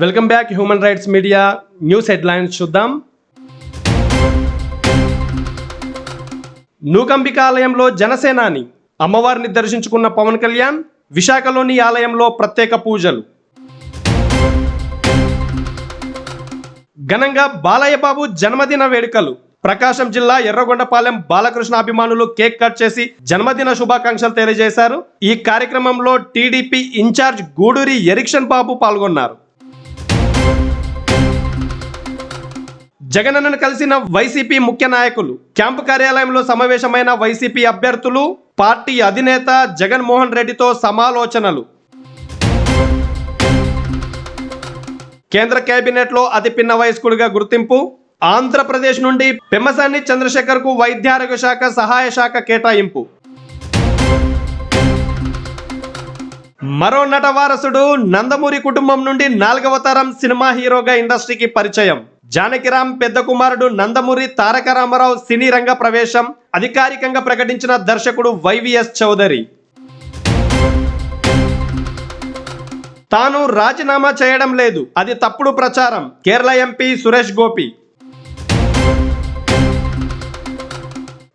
Welcome back human rights media news headlines చూద్దాం. నూకంబిక ఆలయంలో జనసేనాని అమ్మవారిని దర్శించుకున్న పవన్ కళ్యాణ్ విశాఖలోని ఆలయంలో ప్రత్యేక పూజలు. ఘనంగా బాలయ్య బాబు జన్మదిన వేడుకలు. ప్రకాశం జిల్లా ఎర్రగొండపాలెం బాలకృష్ణ అభిమానులు కేక్ కట్ చేసి జన్మదిన శుభాకాంక్షలు తెలియజేశారు. ఈ కార్యక్రమంలో TDP incharge Guduri erection Babu పాల్గొన్నారు. జగనన్నను కలిసిన వైసీపీ ముఖ్య నాయకులు క్యాంపు కార్యాలయంలో సమావేశమైన వైసీపీ అభ్యర్థులు పార్టీ అధినేత జగన్మోహన్ రెడ్డితో సమాలోచనలు. కేంద్ర కేబినెట్లో అతి పిన్న వయస్కుడిగా గుర్తింపు ఆంధ్రప్రదేశ్ నుండి పెమ్మసాని చంద్రశేఖర్కు వైద్యారోగ్య శాఖ సహాయ శాఖ కేటాయింపు. మరో నట వారసుడు నందమూరి కుటుంబం నుండి నాలుగవ తరం సినిమా హీరోగా ఇండస్ట్రీకి పరిచయం. జానకిరామ్ పెద్ద కుమారుడు నందమూరి తారక రామారావు సినీ రంగ ప్రవేశం అధికారికంగా ప్రకటించిన దర్శకుడు వైవిఎస్ చౌదరి. తాను రాజీనామా చేయడం లేదు. అది తప్పుడు ప్రచారం. కేరళ ఎంపీ సురేష్ గోపి.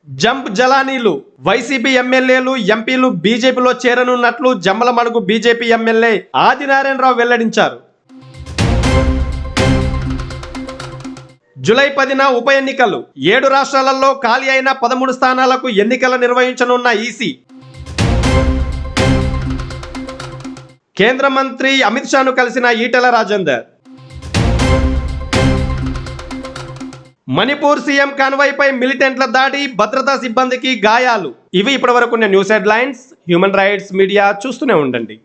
జంప్ జలానీలు. వైసీపీ ఎమ్మెల్యేలు ఎంపీలు బీజేపీలో చేరనున్నట్లు జమ్మలమడుగు బీజేపీ ఎమ్మెల్యే ఆదినారాయణరావు వెల్లడించారు. జూలై పదిన ఉప ఎన్నికలు. ఏడు రాష్ట్రాలలో ఖాళీ అయిన పదమూడు స్థానాలకు ఎన్నికలు నిర్వహించనున్న ఈసీ. కేంద్ర మంత్రి అమిత్ షాను కలిసిన ఈటెల రాజేందర్. మణిపూర్ సీఎం కాన్వాయ్పై మిలిటెంట్ల దాడి భద్రతా సిబ్బందికి గాయాలు. ఇవి ఇప్పటివరకు news headlines. Human rights media చూస్తూనే ఉండండి.